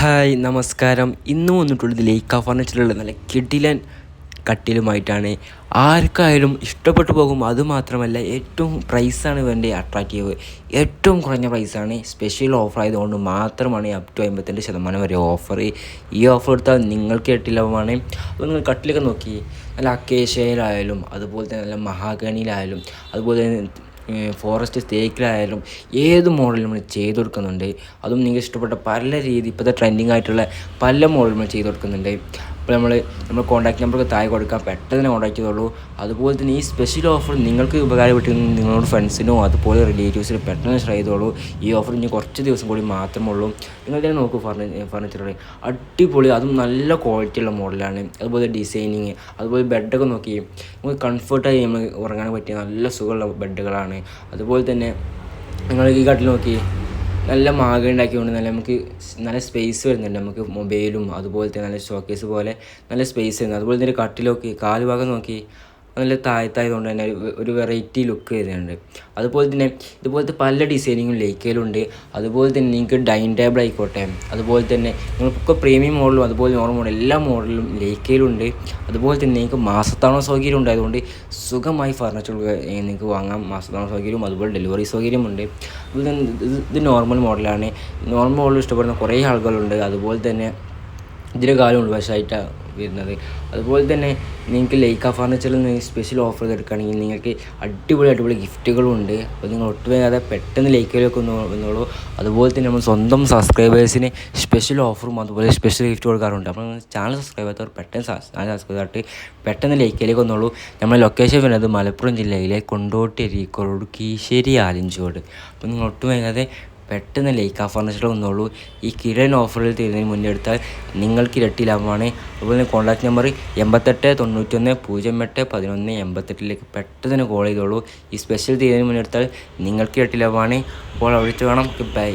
Hi നമസ്കാരം. ഇന്ന് വന്നിട്ടുള്ളത് ലേക്ക ഫർണിച്ചറിലുള്ള നല്ല കിടിലൻ കട്ടിലുമായിട്ടാണ് ആർക്കായാലും ഇഷ്ടപ്പെട്ടു പോകും. അതുമാത്രമല്ല ഏറ്റവും പ്രൈസാണ് ഇവന്റെ അട്രാക്റ്റീവ് ഏറ്റവും കുറഞ്ഞ പ്രൈസാണ് സ്പെഷ്യൽ ഓഫർ ആയതുകൊണ്ട് മാത്രമാണ് അപ് ടു അമ്പത്തിരണ്ട് ശതമാനം വരെ ഓഫർ ഈ ഓഫർ എടുത്താൽ നിങ്ങൾക്ക് എട്ടിലവുമാണ് അപ്പോൾ നിങ്ങൾ കട്ടിലൊക്കെ നോക്കി. നല്ല അക്കേഷ്യയിലായാലും അതുപോലെ തന്നെ നല്ല മഹാഗണിയിലായാലും അതുപോലെ തന്നെ ഫോറസ്റ്റ് സ്റ്റേക്കിലായാലും ഏത് മോഡലും നമ്മൾ ചെയ്തു കൊടുക്കുന്നുണ്ട് അതും നിങ്ങൾക്ക് ഇഷ്ടപ്പെട്ട പല രീതി ഇപ്പോഴത്തെ ട്രെൻഡിങ് ആയിട്ടുള്ള പല മോഡലും നമ്മൾ ചെയ്ത് കൊടുക്കുന്നുണ്ട്. അപ്പോൾ നമ്മൾ നമ്മൾ കോൺടാക്ട് നമ്പർ താഴെ കൊടുക്കാം. പെട്ടെന്ന് കോൺടാക്ട് ചെയ്തോളൂ. അതുപോലെ തന്നെ ഈ സ്പെഷ്യൽ ഓഫർ നിങ്ങൾക്ക് ഉപകാരപ്പെട്ടു നിങ്ങളുടെ ഫ്രണ്ട്സിനോ അതുപോലെ റിലേറ്റീവ്സിനും പെട്ടെന്ന് ഷെയർ ചെയ്തോളൂ. ഈ ഓഫർ ഇനി കുറച്ച് ദിവസം കൂടി മാത്രമേ ഉള്ളൂ. നിങ്ങൾ തന്നെ നോക്കൂ ഫർണി ഫർണിച്ചറുകൾ അടിപൊളി അതും നല്ല ക്വാളിറ്റി ഉള്ള മോഡലാണ് അതുപോലെ ഡിസൈനിങ് അതുപോലെ ബെഡൊക്കെ നോക്കി നമുക്ക് കംഫർട്ടായി നമ്മൾ ഉറങ്ങാൻ പറ്റിയ നല്ല സുഖമുള്ള ബെഡുകളാണ് അതുപോലെ തന്നെ നിങ്ങൾ ഈ കട്ടിൽ നോക്കി നല്ല മാഗ ഉണ്ടാക്കിയതുകൊണ്ട് നല്ല നമുക്ക് നല്ല സ്പേസ് വരുന്നുണ്ട് നമുക്ക് മൊബൈലും അതുപോലത്തെ നല്ല ഷോക്കേസ് പോലെ നല്ല സ്പേസ് വരുന്നുണ്ട്. അതുപോലെ തന്നെ കട്ടിൽ നോക്കി കാൽ ഭാഗം നോക്കി നല്ല താഴത്തായതുകൊണ്ട് തന്നെ ഒരു- വെറൈറ്റി ലുക്ക് വരുന്നുണ്ട്. അതുപോലെ തന്നെ ഇതുപോലത്തെ പല ഡിസൈനിങ്ങും ലേക്കയിലുണ്ട് അതുപോലെ തന്നെ നിങ്ങൾക്ക് ഡൈനിങ് ടേബിൾ ആയിക്കോട്ടെ അതുപോലെ തന്നെ നിങ്ങൾക്കൊക്കെ പ്രീമിയം മോഡലും അതുപോലെ നോർമൽ മോഡൽ എല്ലാ മോഡലും ലേക്കയിലുണ്ട് അതുപോലെ തന്നെ നിങ്ങൾക്ക് മാസത്താണോ സൗകര്യം ഉണ്ടായതുകൊണ്ട് സുഖമായി ഫർണിച്ചർ നിങ്ങൾക്ക് വാങ്ങാം. മാസത്താണോ സൗകര്യവും അതുപോലെ ഡെലിവറി സൗകര്യമുണ്ട് ഇത് ഇത് നോർമൽ മോഡലാണ് നോർമൽ മോഡൽ ഇഷ്ടപ്പെടുന്ന കുറേ ആളുകളുണ്ട്. അതുപോലെ തന്നെ ഇതിന്റെ കാലം വശമായിട്ടാണ് വരുന്നത്. അതുപോലെ തന്നെ നിങ്ങൾക്ക് ലൈക്ക ഫർണിച്ചറിൽ നിന്ന് സ്പെഷ്യൽ ഓഫർ എടുക്കുകയാണെങ്കിൽ നിങ്ങൾക്ക് അടിപൊളി അടിപൊളി ഗിഫ്റ്റുകളുണ്ട്. അപ്പോൾ നിങ്ങൾ ഒട്ടും വേഗാതെ പെട്ടെന്ന് ലൈക്കിലേക്ക് വന്നോളൂ. അതുപോലെ തന്നെ നമ്മൾ സ്വന്തം സബ്സ്ക്രൈബേഴ്സിന് സ്പെഷ്യൽ ഓഫറും അതുപോലെ സ്പെഷ്യൽ ഗിഫ്റ്റ് കൊടുക്കാറുണ്ട്. അപ്പോൾ ചാനൽ സബ്സ്ക്രൈബ് ചെയ്യാത്തവർ പെട്ടെന്ന് ചാനൽ സബ്സ്ക്രൈബ് ചെയ്തിട്ട് പെട്ടെന്ന് ലൈക്കിലേക്ക് വന്നോളൂ. നമ്മുടെ ലൊക്കേഷൻ വരുന്നത് മലപ്പുറം ജില്ലയിലെ കൊണ്ടോട്ടി എരിക്കോട് കീശ്ശേരി ആലിഞ്ചോട് അപ്പോൾ നിങ്ങൾ ഒട്ടും വേഗാതെ പെട്ടെന്ന് ലേക്ക ഫർണിച്ചർ വന്നോളൂ. ഈ കിരൺ ഓഫറിൽ തീരുന്നതിന് മുന്നേ എടുത്താൽ നിങ്ങൾക്ക് ഇരട്ടി ലാഭമാണ്. അതുപോലെ തന്നെ കോൺടാക്ട് നമ്പർ എൺപത്തെട്ട് തൊണ്ണൂറ്റൊന്ന് പൂജ്യം എട്ട് പതിനൊന്ന് എൺപത്തെട്ടിലേക്ക് പെട്ടെന്ന് കോൾ ചെയ്തോളൂ. ഈ സ്പെഷ്യൽ തീരുന്നതിന് മുന്നേ എടുത്താൽ നിങ്ങൾക്ക് ഇരട്ടി ലാഭമാണ്. അപ്പോൾ അവിടെ വേണം ബൈ